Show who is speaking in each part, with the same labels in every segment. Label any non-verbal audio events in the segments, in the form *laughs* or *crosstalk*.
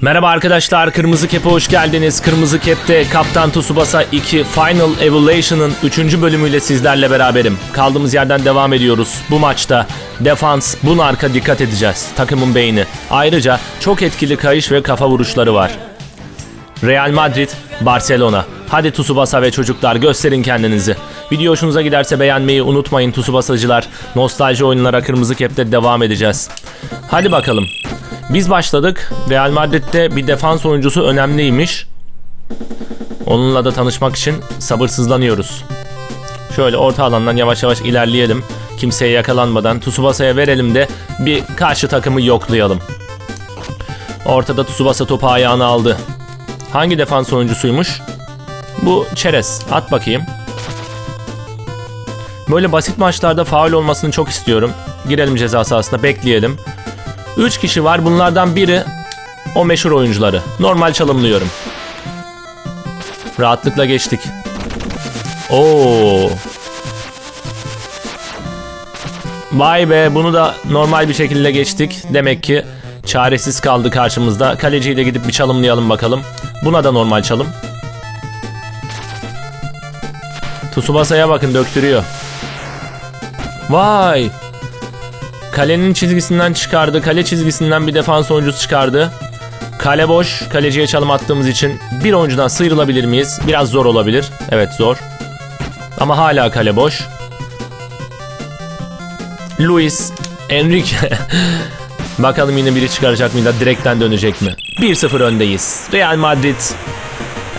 Speaker 1: Merhaba arkadaşlar, Kırmızı Kep'e hoş geldiniz. Kırmızı Kep'te Kaptan Tsubasa 2 Final Evolution'ın 3. bölümüyle sizlerle beraberim. Kaldığımız yerden devam ediyoruz. Bu maçta defans, bun arka dikkat edeceğiz. Takımın beyni. Ayrıca çok etkili kayış ve kafa vuruşları var. Real Madrid, Barcelona. Hadi Tsubasa ve çocuklar gösterin kendinizi. Video hoşunuza giderse beğenmeyi unutmayın Tsubasacılar. Nostalji oyunlara Kırmızı Kep'te devam edeceğiz. Hadi bakalım. Biz başladık. Real Madrid'de bir defans oyuncusu önemliymiş. Onunla da tanışmak için sabırsızlanıyoruz. Şöyle orta alandan yavaş yavaş ilerleyelim. Kimseye yakalanmadan Tsubasa'ya verelim de bir karşı takımı yoklayalım. Ortada Tsubasa topu ayağına aldı. Hangi defans oyuncusuymuş? Bu Çerez. At bakayım. Böyle basit maçlarda faul olmasını çok istiyorum. Girelim ceza sahasına bekleyelim. 3 kişi var. Bunlardan biri o meşhur oyuncuları. Normal çalımlıyorum. Rahatlıkla geçtik. Oo. Vay be bunu da normal bir şekilde geçtik. Demek ki çaresiz kaldı karşımızda. Kaleciyi de gidip bir çalımlayalım bakalım. Buna da normal çalım. Tsubasa'ya bakın döktürüyor. Vay. Kalenin çizgisinden çıkardı. Kale çizgisinden bir defans oyuncusu çıkardı. Kale boş. Kaleciye çalım attığımız için bir oyuncudan sıyrılabilir miyiz? Biraz zor olabilir. Evet zor. Ama hala kale boş. Luis Enrique. *laughs* Bakalım yine biri çıkaracak mı da direkten dönecek mi? 1-0 öndeyiz. Real Madrid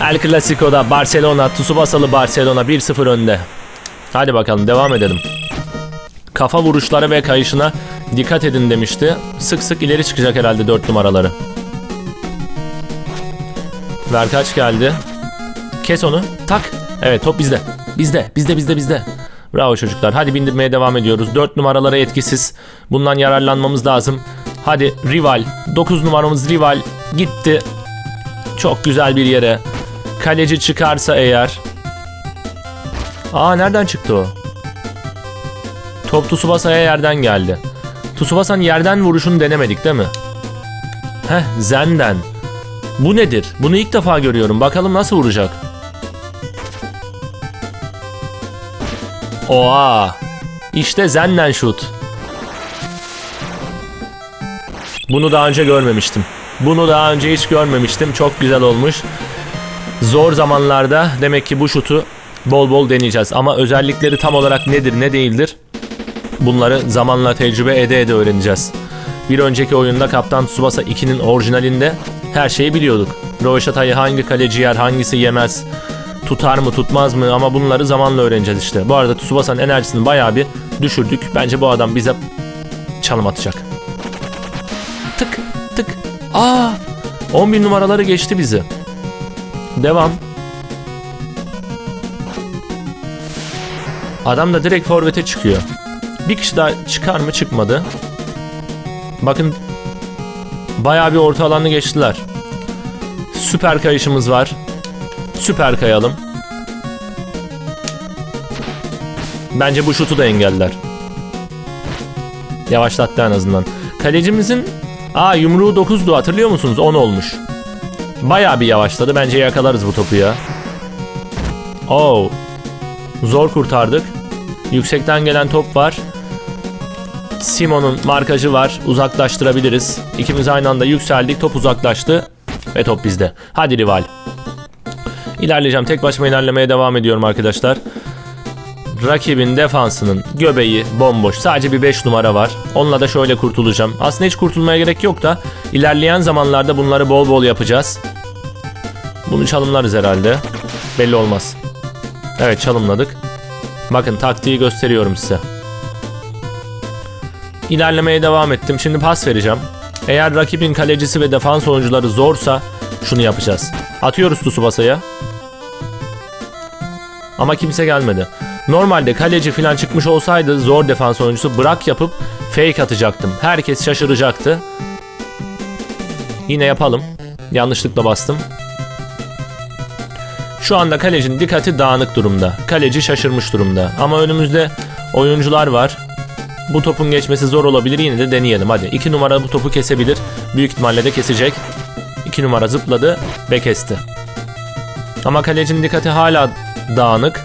Speaker 1: El Clasico'da Barcelona, Tsubasa'lı Barcelona 1-0 önde. Hadi bakalım devam edelim. Kafa vuruşlara ve kayışına dikkat edin demişti. Sık sık ileri çıkacak herhalde 4 numaraları. Verkaç geldi. Kes onu. Tak. Evet top bizde. Bizde. Bizde bizde bizde. Bravo çocuklar. Hadi bindirmeye devam ediyoruz. 4 numaralara etkisiz. Bundan yararlanmamız lazım. Hadi rival. 9 numaramız rival. Gitti. Çok güzel bir yere. Kaleci çıkarsa eğer. Aa nereden çıktı o? Top Tsubasa'ya yerden geldi. Tsubasa'nın yerden vuruşunu denemedik değil mi? Heh Zen'den. Bu nedir? Bunu ilk defa görüyorum. Bakalım nasıl vuracak. Oha. İşte Zen'den şut. Bunu daha önce görmemiştim. Bunu daha önce hiç görmemiştim. Çok güzel olmuş. Zor zamanlarda demek ki bu şutu bol bol deneyeceğiz. Ama özellikleri tam olarak nedir ne değildir bunları zamanla tecrübe ede ede öğreneceğiz. Bir önceki oyunda Kaptan Tsubasa 2'nin orijinalinde her şeyi biliyorduk. Röveşatayı hangi kaleci yer hangisi yemez tutar mı tutmaz mı ama bunları zamanla öğreneceğiz işte. Bu arada Tsubasa'nın enerjisini bayağı bir düşürdük. Bence bu adam bize çalım atacak. Tık tık. Aa! 11 numaraları geçti bizi. Devam. Adam da direkt forvete çıkıyor. Bir kişi daha çıkar mı çıkmadı. Bakın bayağı bir orta alanı geçtiler. Süper kayışımız var. Süper kayalım. Bence bu şutu da engeller. Yavaşlattı en azından. Kalecimizin Aa yumruğu 9'du hatırlıyor musunuz? 10 olmuş. Bayağı bir yavaşladı. Bence yakalarız bu topu ya. Oo. Zor kurtardık. Yüksekten gelen top var. Simon'un markajı var. Uzaklaştırabiliriz. İkimiz aynı anda yükseldik. Top uzaklaştı. Ve top bizde. Hadi rival. İlerleyeceğim. Tek başıma ilerlemeye devam ediyorum arkadaşlar. Rakibin defansının göbeği bomboş. Sadece bir 5 numara var. Onunla da şöyle kurtulacağım. Aslında hiç kurtulmaya gerek yok da ilerleyen zamanlarda bunları bol bol yapacağız. Bunu çalımlarız herhalde. Belli olmaz. Evet çalımladık. Bakın taktiği gösteriyorum size. İlerlemeye devam ettim. Şimdi pas vereceğim. Eğer rakibin kalecisi ve defans oyuncuları zorsa şunu yapacağız. Atıyoruz Tsubasa'ya. Ama kimse gelmedi. Normalde kaleci falan çıkmış olsaydı zor defans oyuncusu bırak yapıp fake atacaktım. Herkes şaşıracaktı. Yine yapalım. Yanlışlıkla bastım. Şu anda kalecinin dikkati dağınık durumda. Kaleci şaşırmış durumda. Ama önümüzde oyuncular var. Bu topun geçmesi zor olabilir. Yine de deneyelim hadi. 2 numara bu topu kesebilir. Büyük ihtimalle de kesecek. 2 numara zıpladı ve kesti. Ama kalecinin dikkati hala dağınık.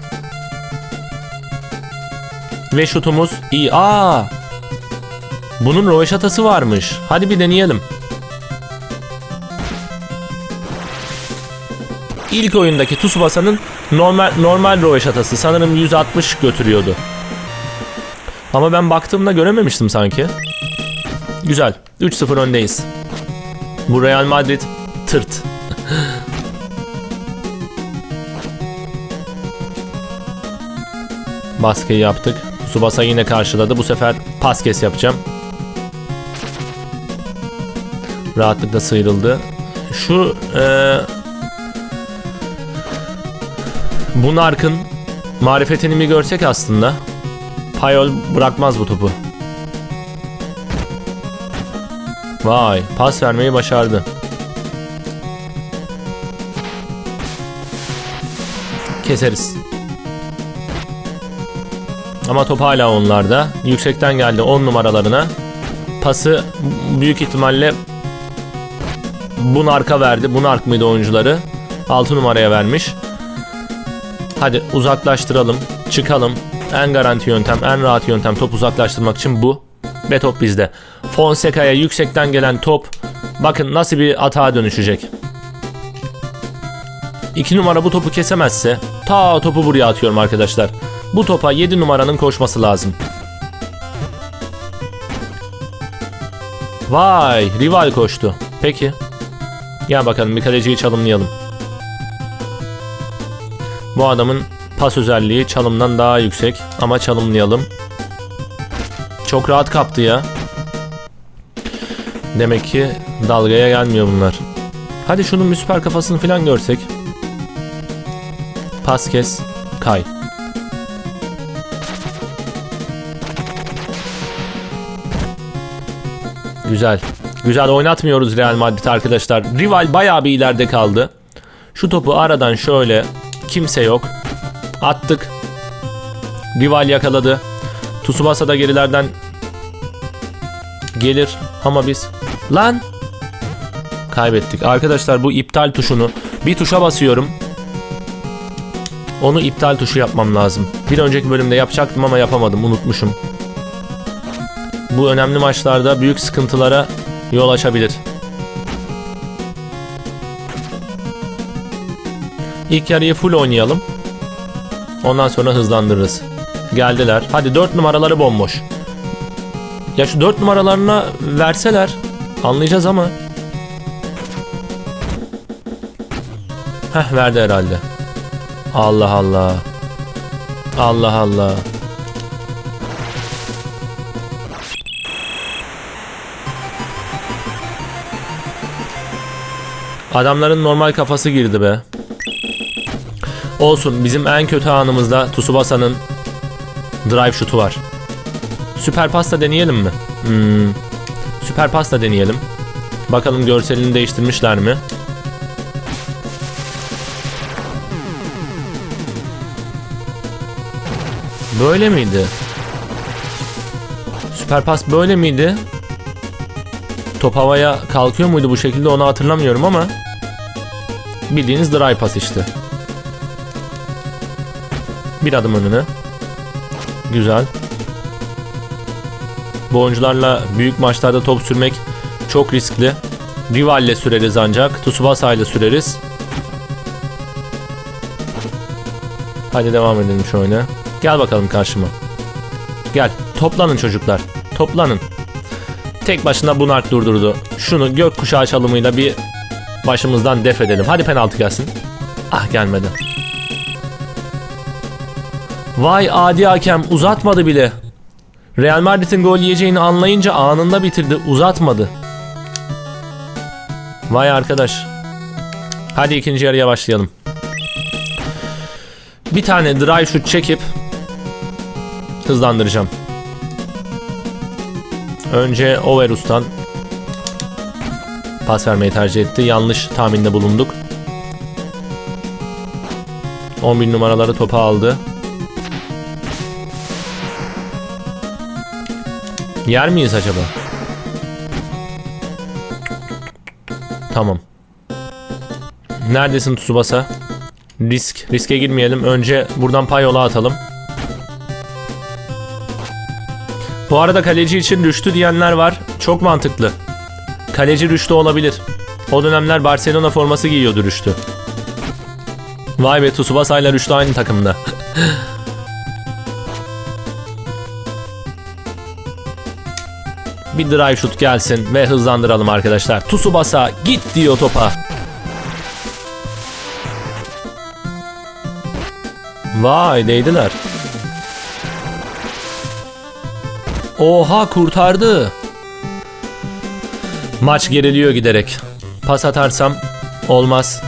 Speaker 1: Ve şutumuz iyi. Aa! Bunun röveşatası varmış. Hadi bir deneyelim. İlk oyundaki Tsubasa'nın normal normal röveşatası sanırım 160 götürüyordu. Ama ben baktığımda görememiştim sanki. Güzel. 3-0 öndeyiz. Bu Real Madrid tırt. *laughs* Baskıyı yaptık. Subasa yine karşıladı. Bu sefer pas kes yapacağım. Rahatlıkla sıyrıldı. Şu eee Bunark'ın marifetini bir görsek aslında. Payol bırakmaz bu topu. Vay, pas vermeyi başardı. Keseriz. Ama top hala onlarda. Yüksekten geldi 10 numaralarına. Pası büyük ihtimalle Bunark'a verdi. Bunark mıydı oyuncuları? 6 numaraya vermiş. Hadi uzaklaştıralım. Çıkalım. En garanti yöntem, en rahat yöntem top uzaklaştırmak için bu. Ve top bizde. Fonseca'ya yüksekten gelen top bakın nasıl bir atağa dönüşecek. 2 numara bu topu kesemezse ta topu buraya atıyorum arkadaşlar. Bu topa 7 numaranın koşması lazım. Vay, rival koştu. Peki. Gel bakalım bir kaleciyi çalımlayalım. Bu adamın pas özelliği çalımdan daha yüksek ama çalımlayalım. Çok rahat kaptı ya. Demek ki dalgaya gelmiyor bunlar. Hadi şunun bir süper kafasını falan görsek. Pas kes, kay. Güzel. Güzel oynatmıyoruz Real Madrid arkadaşlar. Rival bayağı bir ileride kaldı. Şu topu aradan şöyle kimse yok. Attık. Rival yakaladı. Tsubasa da gerilerden gelir ama biz lan kaybettik. Arkadaşlar bu iptal tuşunu bir tuşa basıyorum. Onu iptal tuşu yapmam lazım. Bir önceki bölümde yapacaktım ama yapamadım. Unutmuşum. Bu önemli maçlarda büyük sıkıntılara yol açabilir. İlk yarıyı full oynayalım. Ondan sonra hızlandırırız. Geldiler. Hadi 4 numaraları bomboş. Ya şu 4 numaralarına verseler anlayacağız ama. Heh verdi herhalde. Allah Allah. Allah Allah. Adamların normal kafası girdi be. Olsun bizim en kötü anımızda Tsubasa'nın drive şutu var. Süper pasta deneyelim mi? Hmm. Süper pasta deneyelim. Bakalım görselini değiştirmişler mi? Böyle miydi? Süper pas böyle miydi? Top havaya kalkıyor muydu bu şekilde onu hatırlamıyorum ama bildiğiniz dry pas işte. Bir adım önüne. Güzel. Bu oyuncularla büyük maçlarda top sürmek çok riskli. Rival'le süreriz ancak. Tsubasa ile süreriz. Hadi devam edelim şu oyuna. Gel bakalım karşıma. Gel. Toplanın çocuklar. Toplanın. Tek başına Bunart durdurdu. Şunu gökkuşağı çalımıyla bir başımızdan def edelim. Hadi penaltı gelsin. Ah gelmedi. Vay adi hakem uzatmadı bile. Real Madrid'in gol yiyeceğini anlayınca anında bitirdi. Uzatmadı. Vay arkadaş. Hadi ikinci yarıya başlayalım. Bir tane drive shoot çekip hızlandıracağım. Önce Overus'tan pas vermeyi tercih etti. Yanlış tahminde bulunduk. 11 numaraları topa aldı. Yer miyiz acaba? Tamam. Neredesin Tsubasa? Risk. Riske girmeyelim. Önce buradan payola atalım. Bu arada kaleci için Rüştü diyenler var. Çok mantıklı. Kaleci Rüştü olabilir. O dönemler Barcelona forması giyiyordu Rüştü. Vay be Tsubasa ile Rüştü aynı takımda. *laughs* Bir drive shoot gelsin ve hızlandıralım arkadaşlar. Tsubasa git diyor topa. Vay değdiler. Oha kurtardı. Maç geriliyor giderek. Pas atarsam olmaz.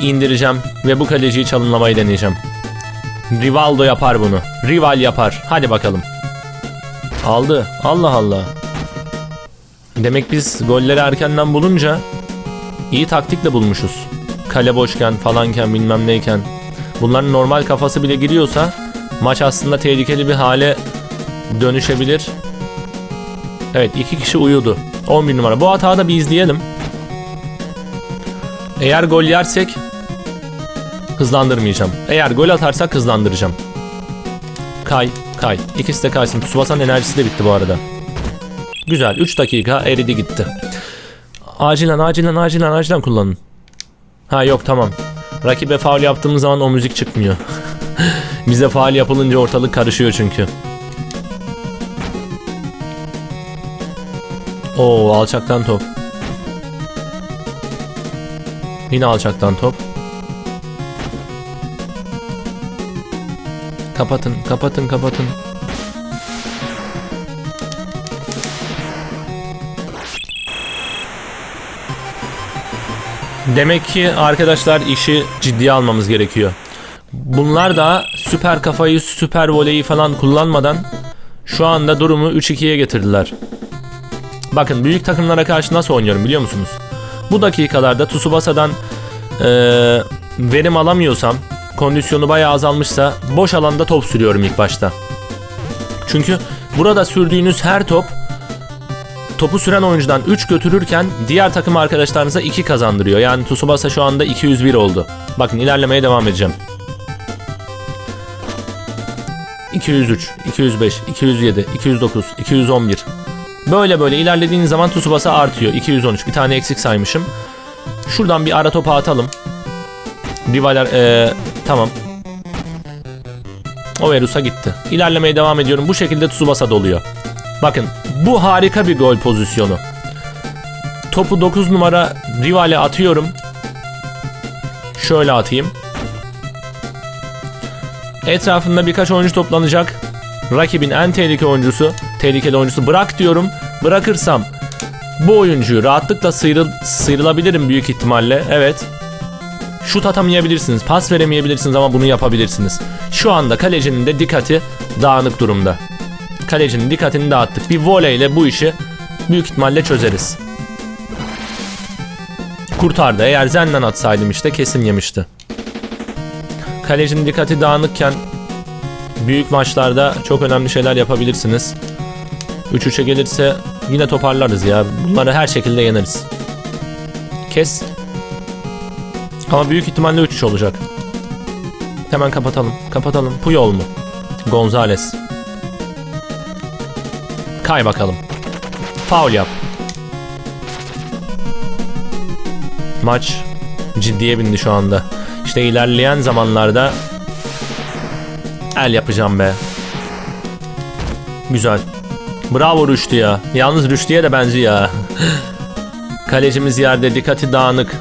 Speaker 1: İndireceğim ve bu kaleciyi çalımlamayı deneyeceğim. Rivaldo yapar bunu. Rival yapar. Hadi bakalım. Aldı. Allah Allah. Demek biz golleri erkenden bulunca iyi taktikle bulmuşuz. Kale boşken falanken bilmem neyken. Bunların normal kafası bile giriyorsa maç aslında tehlikeli bir hale dönüşebilir. Evet iki kişi uyudu. 11 numara. Bu hatağı da bir izleyelim. Eğer gol yersek hızlandırmayacağım. Eğer gol atarsak hızlandıracağım. Kay, kay. İkisi de kaysın. Tsubasa'nın enerjisi de bitti bu arada. Güzel. 3 dakika eridi gitti. Acilen, acilen, acilen, acilen kullanın. Ha yok tamam. Rakibe faul yaptığımız zaman o müzik çıkmıyor. *laughs* Bize faul yapılınca ortalık karışıyor çünkü. Oo alçaktan top. Yine alçaktan top. Kapatın, kapatın, kapatın. Demek ki arkadaşlar işi ciddiye almamız gerekiyor. Bunlar da süper kafayı, süper voleyi falan kullanmadan şu anda durumu 3-2'ye getirdiler. Bakın büyük takımlara karşı nasıl oynuyorum biliyor musunuz? Bu dakikalarda Tsubasa'dan eee, verim alamıyorsam, kondisyonu bayağı azalmışsa boş alanda top sürüyorum ilk başta. Çünkü burada sürdüğünüz her top topu süren oyuncudan 3 götürürken diğer takım arkadaşlarınıza 2 kazandırıyor. Yani Tsubasa şu anda 201 oldu. Bakın ilerlemeye devam edeceğim. 203, 205, 207, 209, 211. Böyle böyle ilerlediğiniz zaman Tsubasa artıyor. 213. Bir tane eksik saymışım. Şuradan bir ara topa atalım. Rivaler ee, tamam. Overus'a gitti. İlerlemeye devam ediyorum. Bu şekilde Tsubasa doluyor. Bakın bu harika bir gol pozisyonu. Topu 9 numara rivale atıyorum. Şöyle atayım. Etrafında birkaç oyuncu toplanacak. Rakibin en tehlikeli oyuncusu, tehlikeli oyuncusu bırak diyorum. Bırakırsam bu oyuncuyu rahatlıkla sıyrıl sıyrılabilirim büyük ihtimalle. Evet. Şut atamayabilirsiniz, pas veremeyebilirsiniz ama bunu yapabilirsiniz. Şu anda kalecinin de dikkati dağınık durumda. Kalecinin dikkatini dağıttık. Bir voleyle bu işi büyük ihtimalle çözeriz. Kurtardı. Eğer Zen'den atsaydım işte kesin yemişti. Kalecinin dikkati dağınıkken büyük maçlarda çok önemli şeyler yapabilirsiniz. 3-3'e gelirse yine toparlarız ya. Bunları her şekilde yeneriz. Kes. Ama büyük ihtimalle 3-3 olacak. Hemen kapatalım. Kapatalım. Puyol mu? Gonzales. Kay bakalım. Faul yap. Maç ciddiye bindi şu anda. İşte ilerleyen zamanlarda el yapacağım be. Güzel. Bravo Rüştü ya. Yalnız Rüştü'ye de benziyor ya. Kalecimiz yerde dikkati dağınık.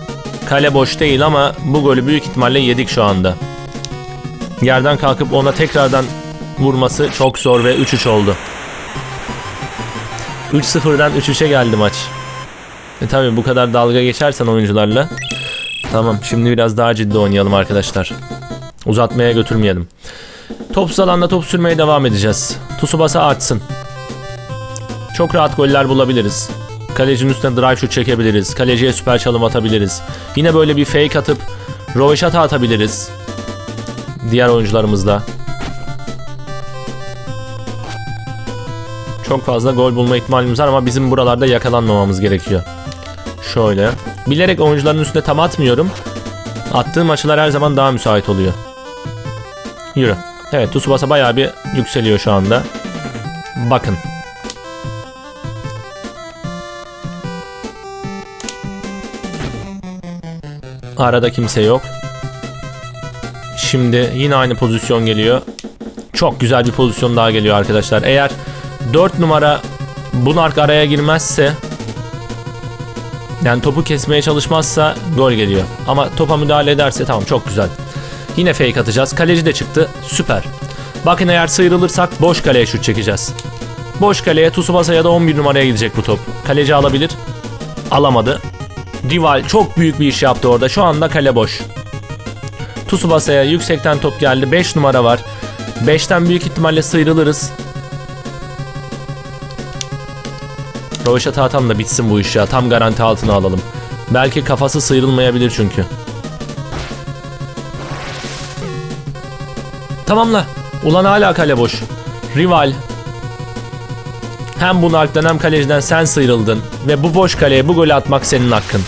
Speaker 1: Kale boş değil ama bu golü büyük ihtimalle yedik şu anda. Yerden kalkıp ona tekrardan vurması çok zor ve 3-3 oldu. 3-0'dan 3-3'e geldi maç. E tabi bu kadar dalga geçersen oyuncularla. Tamam şimdi biraz daha ciddi oynayalım arkadaşlar. Uzatmaya götürmeyelim. Topsuz alanda top sürmeye devam edeceğiz. Tsubasa artsın. Çok rahat goller bulabiliriz. Kalecinin üstüne drive shoot çekebiliriz. Kaleciye süper çalım atabiliriz. Yine böyle bir fake atıp röveşata atabiliriz. Diğer oyuncularımızla. Çok fazla gol bulma ihtimalimiz var ama bizim buralarda yakalanmamamız gerekiyor. Şöyle. Bilerek oyuncuların üstüne tam atmıyorum. Attığım açılar her zaman daha müsait oluyor. Yürü. Evet Tsubasa bayağı bir yükseliyor şu anda. Bakın. Arada kimse yok. Şimdi yine aynı pozisyon geliyor. Çok güzel bir pozisyon daha geliyor arkadaşlar. Eğer 4 numara Bunark araya girmezse yani topu kesmeye çalışmazsa gol geliyor. Ama topa müdahale ederse tamam çok güzel. Yine fake atacağız. Kaleci de çıktı. Süper. Bakın eğer sıyrılırsak boş kaleye şut çekeceğiz. Boş kaleye Tsubasa ya da 11 numaraya gidecek bu top. Kaleci alabilir. Alamadı. Dival çok büyük bir iş yaptı orada. Şu anda kale boş. Tsubasa'ya yüksekten top geldi. 5 numara var. 5'ten büyük ihtimalle sıyrılırız. Röveşata atam da bitsin bu iş ya. Tam garanti altına alalım. Belki kafası sıyrılmayabilir çünkü. Tamamla. Ulan hala kale boş. Rival. Hem Bunark'tan hem kaleciden sen sıyrıldın. Ve bu boş kaleye bu golü atmak senin hakkın.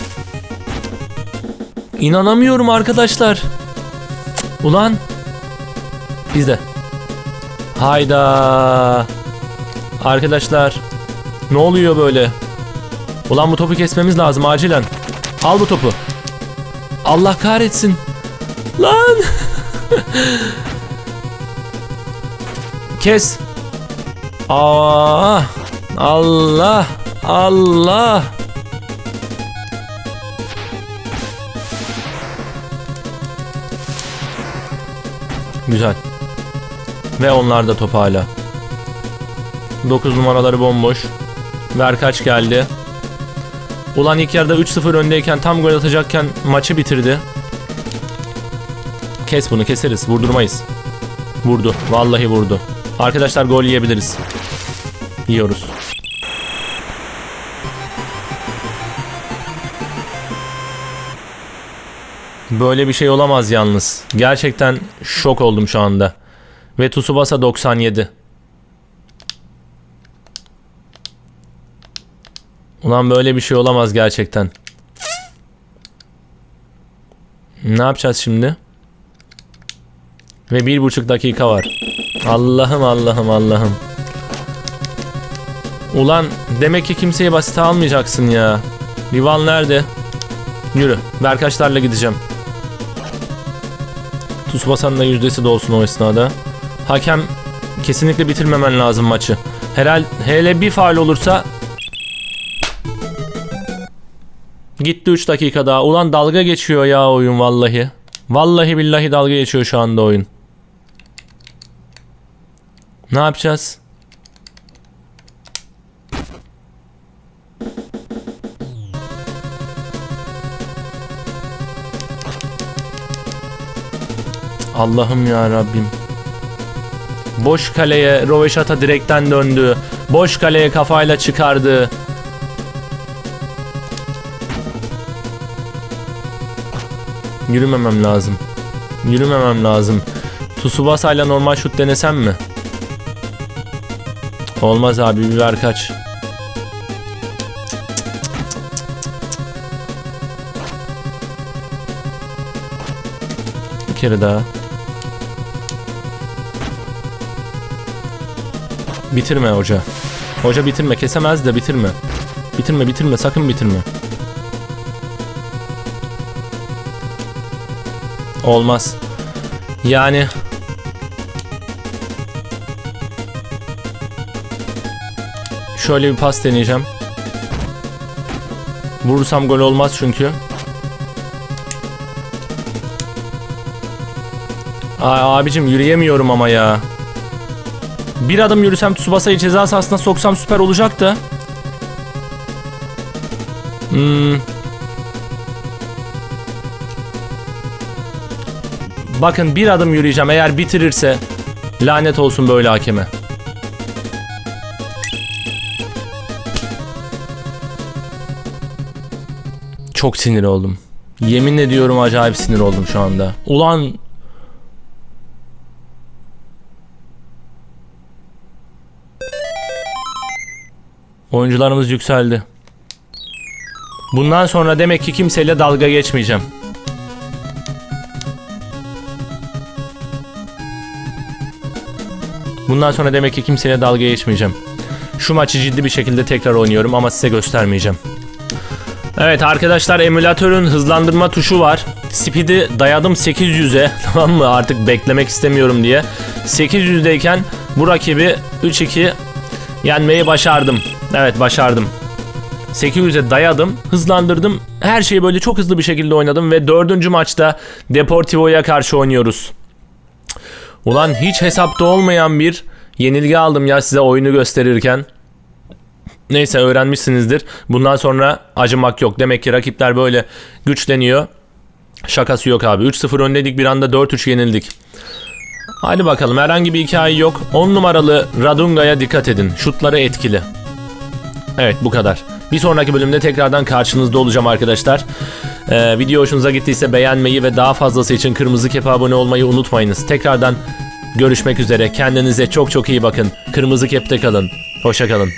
Speaker 1: İnanamıyorum arkadaşlar. Ulan. Bizde. Hayda. Arkadaşlar. Ne oluyor böyle? Ulan bu topu kesmemiz lazım acilen. Al bu topu. Allah kahretsin. Lan. *laughs* Kes. Aa, Allah. Allah. Güzel. Ve onlar da top hala. 9 numaraları bomboş. Verkaç geldi. Ulan ilk yarıda 3-0 öndeyken tam gol atacakken maçı bitirdi. Kes bunu keseriz. Vurdurmayız. Vurdu. Vallahi vurdu. Arkadaşlar gol yiyebiliriz. Yiyoruz. Böyle bir şey olamaz yalnız. Gerçekten şok oldum şu anda. Ve Tsubasa 97. Ulan böyle bir şey olamaz gerçekten. Ne yapacağız şimdi? Ve bir buçuk dakika var. Allah'ım Allah'ım Allah'ım. Ulan demek ki kimseyi basite almayacaksın ya. Rival nerede? Yürü. Berkaçlarla gideceğim. Tsubasa'nın da yüzdesi de olsun o esnada. Hakem kesinlikle bitirmemen lazım maçı. Herhal hele bir faal olursa Gitti 3 dakika daha. Ulan dalga geçiyor ya oyun vallahi. Vallahi billahi dalga geçiyor şu anda oyun. Ne yapacağız? Allah'ım ya Rabbim. Boş kaleye Roveşata direkten döndü. Boş kaleye kafayla çıkardı. Yürümemem lazım. Yürümemem lazım. Tsubasa normal şut denesem mi? Olmaz abi bir ver kaç. Bir kere daha. Bitirme hoca. Hoca bitirme. Kesemez de bitirme. Bitirme bitirme sakın bitirme. Olmaz. Yani şöyle bir pas deneyeceğim. Vurursam gol olmaz çünkü. Aa, abicim yürüyemiyorum ama ya. Bir adım yürüsem Tsubasa'yı ceza sahasına soksam süper olacak da. Hmm, Bakın bir adım yürüyeceğim. Eğer bitirirse lanet olsun böyle hakeme. Çok sinir oldum. Yemin ediyorum acayip sinir oldum şu anda. Ulan Oyuncularımız yükseldi. Bundan sonra demek ki kimseyle dalga geçmeyeceğim. Bundan sonra demek ki kimseyle dalga geçmeyeceğim. Şu maçı ciddi bir şekilde tekrar oynuyorum ama size göstermeyeceğim. Evet arkadaşlar emülatörün hızlandırma tuşu var. Speed'i dayadım 800'e *laughs* tamam mı artık beklemek istemiyorum diye. 800'deyken bu rakibi 3-2 yenmeyi başardım. Evet başardım. 800'e dayadım, hızlandırdım. Her şeyi böyle çok hızlı bir şekilde oynadım ve dördüncü maçta Deportivo'ya karşı oynuyoruz. Ulan hiç hesapta olmayan bir yenilgi aldım ya size oyunu gösterirken. Neyse öğrenmişsinizdir. Bundan sonra acımak yok. Demek ki rakipler böyle güçleniyor. Şakası yok abi. 3-0 öndeydik bir anda 4-3 yenildik. Hadi bakalım herhangi bir hikaye yok. 10 numaralı Radunga'ya dikkat edin. Şutları etkili. Evet bu kadar. Bir sonraki bölümde tekrardan karşınızda olacağım arkadaşlar. Ee, video hoşunuza gittiyse beğenmeyi ve daha fazlası için Kırmızı Kepe abone olmayı unutmayınız. Tekrardan görüşmek üzere. Kendinize çok çok iyi bakın. Kırmızı Kep'te kalın. Hoşça kalın.